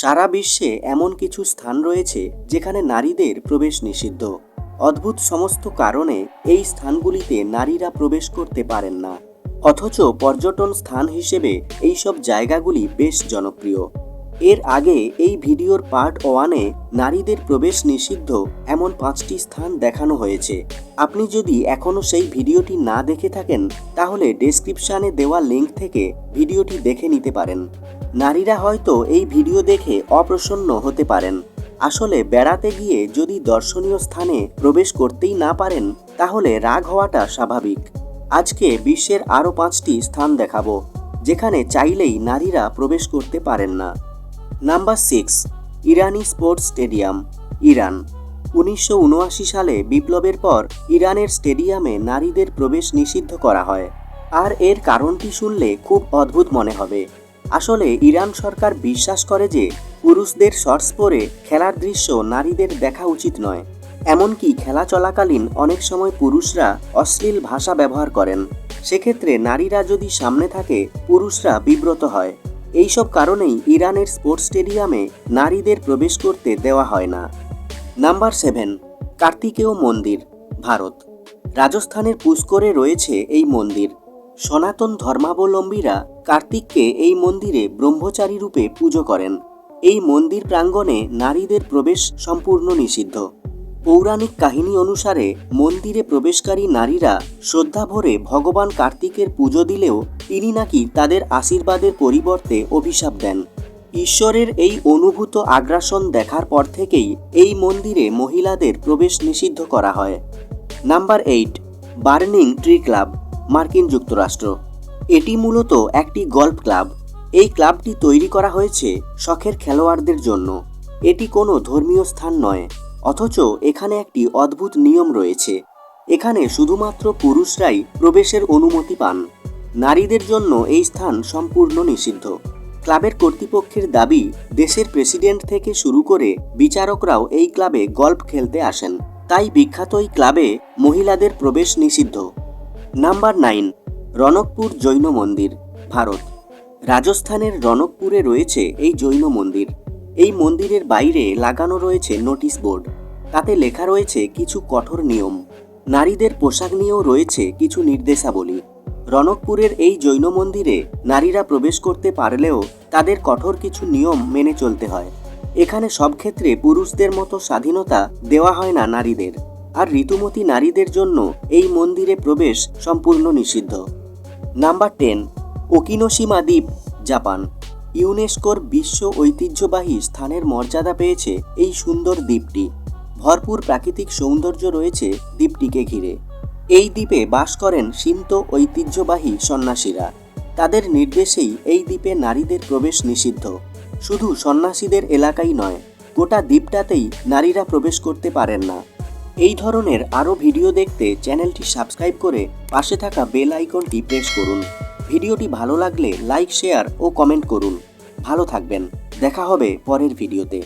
সারা বিশ্বে এমন কিছু স্থান রয়েছে যেখানে নারীদের প্রবেশ নিষিদ্ধ। অদ্ভুত সমস্ত কারণে এই স্থানগুলিতে নারীরা প্রবেশ করতে পারেন না। অথচ পর্যটন স্থান হিসেবে এইসব জায়গাগুলি বেশ জনপ্রিয়। এর আগে এই ভিডিওর পার্ট ওয়ানে নারীদের প্রবেশ নিষিদ্ধ এমন পাঁচটি স্থান দেখানো হয়েছে। আপনি যদি এখনও সেই ভিডিওটি না দেখে থাকেন, তাহলে ডেসক্রিপশানে দেওয়া লিঙ্ক থেকে ভিডিওটি দেখে নিতে পারেন। নারীরা হয়তো এই ভিডিও দেখে অপ্রসন্ন হতে পারেন। আসলে বেড়াতে গিয়ে যদি দর্শনীয় স্থানে প্রবেশ করতেই না পারেন, তাহলে রাগ হওয়াটা স্বাভাবিক। আজকে বিশ্বের আরও পাঁচটি স্থান দেখাবো, যেখানে চাইলেই নারীরা প্রবেশ করতে পারেন না। নাম্বার সিক্স, ইরানি স্পোর্টস স্টেডিয়াম, ইরান। উনিশশো উনআশি সালে বিপ্লবের পর ইরানের স্টেডিয়ামে নারীদের প্রবেশ নিষিদ্ধ করা হয়। আর এর কারণটি শুনলে খুব অদ্ভুত মনে হবে। আসলে ইরান সরকার বিশ্বাস করে যে পুরুষদের শর্টস পরে খেলার দৃশ্য নারীদের দেখা উচিত নয়। এমনকি খেলা চলাকালীন অনেক সময় পুরুষরা অশ্লীল ভাষা ব্যবহার করেন। সেক্ষেত্রে নারীরা যদি সামনে থাকে, পুরুষরা বিব্রত হয়। এইসব কারণেই ইরানের স্পোর্টস স্টেডিয়ামে নারীদের প্রবেশ করতে দেওয়া হয় না। নাম্বার সেভেন, কার্তিকেয় মন্দির, ভারত। রাজস্থানের পুষ্করে রয়েছে এই মন্দির। সনাতন ধর্মাবলম্বীরা কার্তিককে এই মন্দিরে ব্রহ্মচারী রূপে পুজো করেন। এই মন্দির প্রাঙ্গণে নারীদের প্রবেশ সম্পূর্ণ নিষিদ্ধ। পৌরাণিক কাহিনী অনুসারে মন্দিরে প্রবেশকারী নারীরা শ্রদ্ধাভরে ভগবান কার্তিকের পুজো দিলেও তিনি নাকি তাদের আশীর্বাদের পরিবর্তে অভিশাপ দেন। ঈশ্বরের এই অনুভূত আগ্রাসন দেখার পর থেকেই এই মন্দিরে মহিলাদের প্রবেশ নিষিদ্ধ করা হয়। Number eight, burning tree club. মার্কিন যুক্তরাষ্ট্র। এটি মূলত একটি গল্ফ ক্লাব। এই ক্লাবটি তৈরি করা হয়েছে শখের খেলোয়াড়দের জন্য। এটি কোনো ধর্মীয় স্থান নয়, অথচ এখানে একটি অদ্ভুত নিয়ম রয়েছে। এখানে শুধুমাত্র পুরুষরাই প্রবেশের অনুমতি পান। নারীদের জন্য এই স্থান সম্পূর্ণ নিষিদ্ধ। ক্লাবের কর্তৃপক্ষের দাবি, দেশের প্রেসিডেন্ট থেকে শুরু করে বিচারকরাও এই ক্লাবে গল্ফ খেলতে আসেন। তাই বিখ্যাত এই ক্লাবে মহিলাদের প্রবেশ নিষিদ্ধ। নাম্বার নাইন রনকপুর জৈন মন্দির, ভারত। রাজস্থানের রনকপুরে রয়েছে এই জৈন মন্দির। এই মন্দিরের বাইরে লাগানো রয়েছে নোটিশ বোর্ড। তাতে লেখা রয়েছে কিছু কঠোর নিয়ম। নারীদের পোশাক নিয়েও রয়েছে কিছু নির্দেশাবলী। রনকপুরের এই জৈন মন্দিরে নারীরা প্রবেশ করতে পারলেও তাদের কঠোর কিছু নিয়ম মেনে চলতে হয়। এখানে সব ক্ষেত্রে পুরুষদের মতো স্বাধীনতা দেওয়া হয় না নারীদের। আর ঋতুমতী নারীদের জন্য এই মন্দিরে প্রবেশ সম্পূর্ণ নিষিদ্ধ। নাম্বার টেন, ওকিনোসীমা দ্বীপ, জাপান। ইউনেস্কোর বিশ্ব ঐতিহ্যবাহী স্থানের মর্যাদা পেয়েছে এই সুন্দর দ্বীপটি। ভরপুর প্রাকৃতিক সৌন্দর্য রয়েছে দ্বীপটিকে ঘিরে। এই দ্বীপে বাস করেন সিন্ত ঐতিহ্যবাহী সন্ন্যাসীরা। তাদের নির্দেশেই এই দ্বীপে নারীদের প্রবেশ নিষিদ্ধ। শুধু সন্ন্যাসীদের এলাকাই নয়, গোটা দ্বীপটাতেই নারীরা প্রবেশ করতে পারেন না। এই ধরনের আরও ভিডিও দেখতে চ্যানেলটি সাবস্ক্রাইব করে পাশে থাকা বেল আইকনটি প্রেস করুন। ভিডিওটি ভালো লাগলে লাইক, শেয়ার ও কমেন্ট করুন। ভালো থাকবেন। দেখা হবে পরের ভিডিওতে।